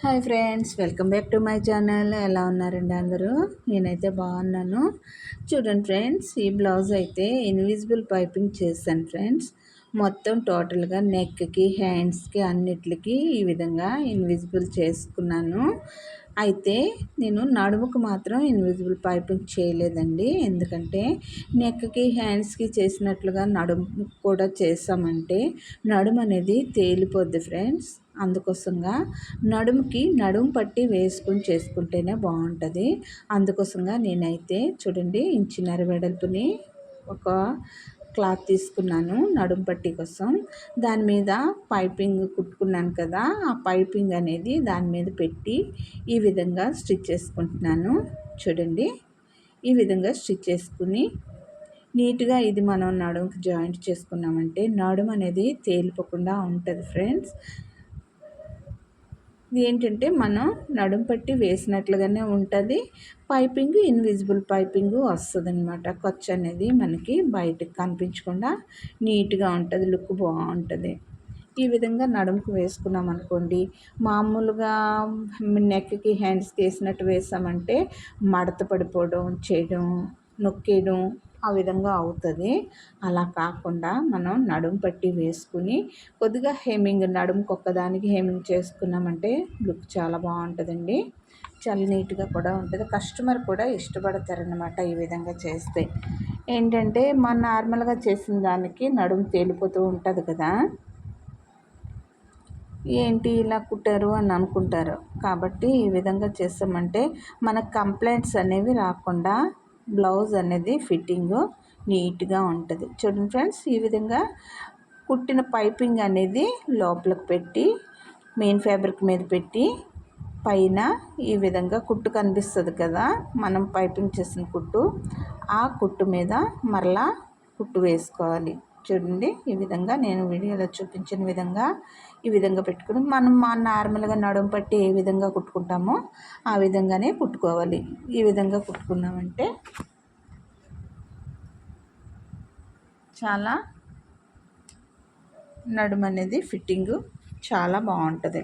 Hi friends welcome back to my channel. ఎలా ఉన్నారండి అందరూ? నేనైతే బాగున్నాను. చూడండి ఫ్రెండ్స్ ఈ బ్లౌజ్ అయితే ఇన్విజిబుల్ పైపింగ్ చేశాను ఫ్రెండ్స్. మొత్తం టోటల్గా నెక్కి హ్యాండ్స్కి అన్నిటికి ఈ విధంగా ఇన్విజిబుల్ చేసుకున్నాను. అయితే నేను నడుముకు మాత్రం ఇన్విజిబుల్ పైపింగ్ చేయలేదండి. ఎందుకంటే నెక్కి హ్యాండ్స్కి చేసినట్లుగా నడుము కూడా చేసామంటే నడుము అనేది తేలిపోద్ది ఫ్రెండ్స్. అందుకోసంగా నడుముకి నడుము పట్టి వేసుకుని చేసుకుంటేనే బాగుంటుంది. అందుకోసంగా నేనైతే చూడండి ఇంచినర వెడల్పుని ఒక క్లాత్ తీసుకున్నాను నడుము పట్టి కోసం. దాని మీద పైపింగ్ కుట్టుకున్నాను కదా ఆ పైపింగ్ అనేది దాని మీద పెట్టి ఈ విధంగా స్టిచ్ చేసుకుంటున్నాను. చూడండి ఈ విధంగా స్టిచ్ చేసుకుని నీట్గా ఇది మనం నడుముకి జాయింట్ చేసుకున్నామంటే నడుము అనేది తేలిపోకుండా ఉంటుంది ఫ్రెండ్స్. ఇది ఏంటంటే మనం నడుం పట్టి వేసినట్లుగానే ఉంటుంది. పైపింగ్ ఇన్విజిబుల్ పైపింగ్ వస్తుంది అనమాట ఖర్చు అనేది మనకి బయటకు కనిపించకుండా నీట్గా ఉంటుంది లుక్ బాగుంటుంది. ఈ విధంగా నడుముకు వేసుకున్నాం అనుకోండి మామూలుగా నెక్కి హ్యాండ్స్కి వేసినట్టు వేసామంటే మడత పడిపోవడం చేయడం నొక్కేయడం ఆ విధంగా అవుతుంది. అలా కాకుండా మనం నడుము పట్టి వేసుకుని కొద్దిగా హేమింగ్ నడుముకు ఒక్కదానికి హేమింగ్ చేసుకున్నామంటే లుక్ చాలా బాగుంటుందండి. చాలా నీట్గా కూడా ఉంటుంది. కస్టమర్ కూడా ఇష్టపడతారనమాట ఈ విధంగా చేస్తే. ఏంటంటే మన నార్మల్గా చేసిన దానికి నడుము తేలిపోతూ ఉంటుంది కదా. ఏంటి ఇలా కుట్టారు అని అనుకుంటారు. కాబట్టి ఈ విధంగా చేస్తామంటే మనకు కంప్లైంట్స్ అనేవి రాకుండా బ్లౌజ్ అనేది ఫిట్టింగ్ నీట్గా ఉంటుంది. చూడండి ఫ్రెండ్స్ ఈ విధంగా కుట్టిన పైపింగ్ అనేది లోపలికి పెట్టి మెయిన్ ఫ్యాబ్రిక్ మీద పెట్టి పైన ఈ విధంగా కుట్టు కనిపిస్తుంది కదా మనం పైపింగ్ చేసిన కుట్టు ఆ కుట్టు మీద మరలా కుట్టు వేసుకోవాలి. చూడండి ఈ విధంగా నేను వీడియోలో చూపించిన విధంగా ఈ విధంగా పెట్టుకుని మనం మా నార్మల్గా నడుము పట్టి ఏ విధంగా కుట్టుకుంటామో ఆ విధంగానే కుట్టుకోవాలి. ఈ విధంగా కుట్టుకున్నామంటే చాలా నడుము అనేది ఫిట్టింగు చాలా బాగుంటుంది.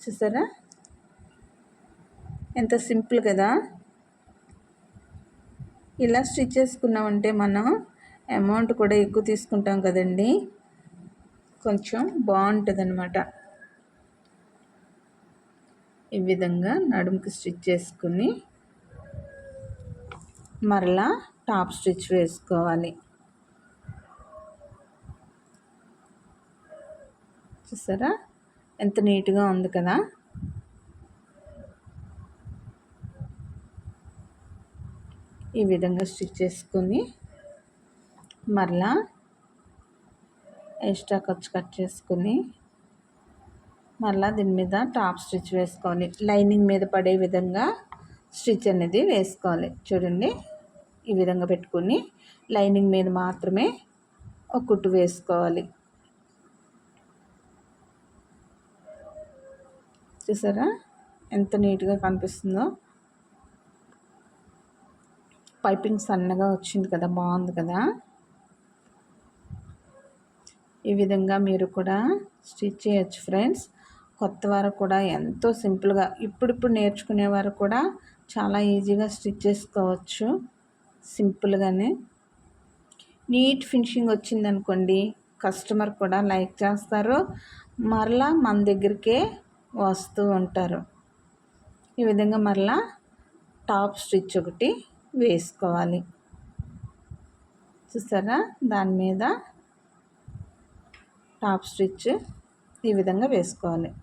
చూసారా? ఎంత సింపుల్ కదా? ఇలా స్టిచ్ చేసుకున్నామంటే మనం అమౌంట్ కూడా ఎక్కువ తీసుకుంటాం కదండి. కొంచెం బాగుంటుంది అనమాట ఈ విధంగా నడుముకి స్టిచ్ చేసుకుని మరలా టాప్ స్టిచ్ వేసుకోవాలి. చూసారా? ఎంత నీట్గా ఉంది కదా? ఈ విధంగా స్టిచ్ చేసుకొని మరలా ఎక్స్ట్రా ఖర్చు కట్ చేసుకుని మళ్ళీ దీని మీద టాప్ స్టిచ్ వేసుకోవాలి. లైనింగ్ మీద పడే విధంగా స్టిచ్ అనేది వేసుకోవాలి. చూడండి. ఈ విధంగా పెట్టుకుని లైనింగ్ మీద మాత్రమే ఒక కుట్టు వేసుకోవాలి. చూసారా? ఎంత నీట్గా కనిపిస్తుందో. పైపింగ్ సన్నగా వచ్చింది కదా బాగుంది కదా. ఈ విధంగా మీరు కూడా స్టిచ్ చేయొచ్చు ఫ్రెండ్స్. కొత్త వారు కూడా ఎంతో సింపుల్గా ఇప్పుడిప్పుడు నేర్చుకునేవారు కూడా చాలా ఈజీగా స్టిచ్ చేసుకోవచ్చు. సింపుల్గానే. నీట్ ఫినిషింగ్ వచ్చిందనుకోండి కస్టమర్ కూడా లైక్ చేస్తారు. మరలా మన దగ్గరికే వస్తూ ఉంటారు. ఈ విధంగా మరలా టాప్ స్టిచ్ ఒకటి వేసుకోవాలి. చూసారా? దాని మీద టాప్ స్టిచ్ ఈ విధంగా వేసుకోవాలి.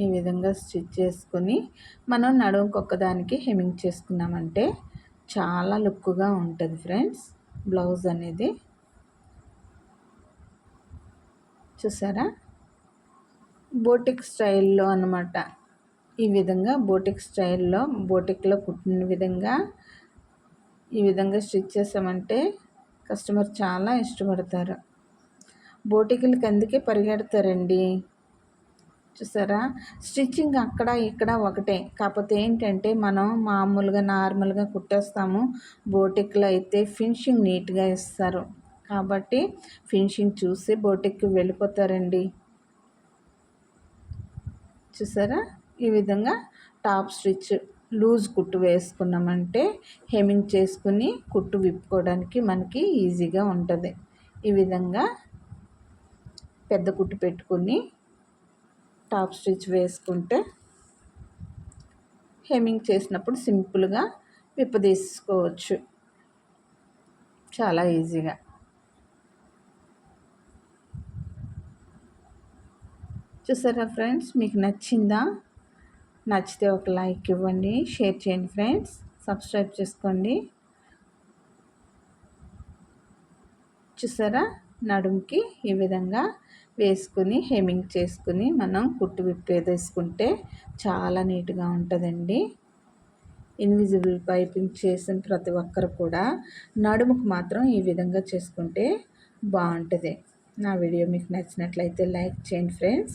ఈ విధంగా స్టిచ్ చేసుకొని మనం నడుముకి హెమింగ్ చేసుకున్నామంటే చాలా లుక్గా ఉంటుంది ఫ్రెండ్స్. బ్లౌజ్ అనేది చూసారా? బోటిక్ స్టైల్లో అనమాట ఈ విధంగా బోటిక్ స్టైల్లో బోటిక్లో కుట్టిన విధంగా ఈ విధంగా స్టిచ్ చేసామంటే కస్టమర్ చాలా ఇష్టపడతారు. బోటికులకి అందుకే పరిగెడతారండి. చూసారా? స్టిచ్చింగ్ అక్కడ ఇక్కడ ఒకటే. కాకపోతే ఏంటంటే మనం మామూలుగా నార్మల్గా కుట్టేస్తాము. బోటిక్లో అయితే ఫినిషింగ్ నీట్గా ఇస్తారు. కాబట్టి ఫినిషింగ్ చూసి బోటిక్కి వెళ్ళిపోతారండి. చూసారా? ఈ విధంగా టాప్ స్టిచ్ లూజ్ కుట్టు వేసుకున్నామంటే హెమింగ్ చేసుకుని కుట్టు విప్పుకోవడానికి మనకి ఈజీగా ఉంటుంది. ఈ విధంగా పెద్ద కుట్టు పెట్టుకుని టాప్ స్టిచ్ వేసుకుంటే హెమింగ్ చేసినప్పుడు సింపుల్గా విప్పదీసుకోవచ్చు. చాలా ఈజీగా. చూసారా ఫ్రెండ్స్? మీకు నచ్చిందా? నచ్చితే ఒక లైక్ ఇవ్వండి షేర్ చేయండి ఫ్రెండ్స్. సబ్స్క్రైబ్ చేసుకోండి. చూసారా? నడుముకి ఈ విధంగా వేసుకుని హెమింగ్ చేసుకుని మనం కుట్టు విప్పేదేసుకుంటే చాలా నీట్గా ఉంటుందండి. ఇన్విజిబుల్ పైపింగ్ చేసిన ప్రతి ఒక్కరు కూడా నడుముకు మాత్రం ఈ విధంగా చేసుకుంటే బాగుంటుంది. నా వీడియో మీకు నచ్చినట్లయితే లైక్ చేయండి ఫ్రెండ్స్.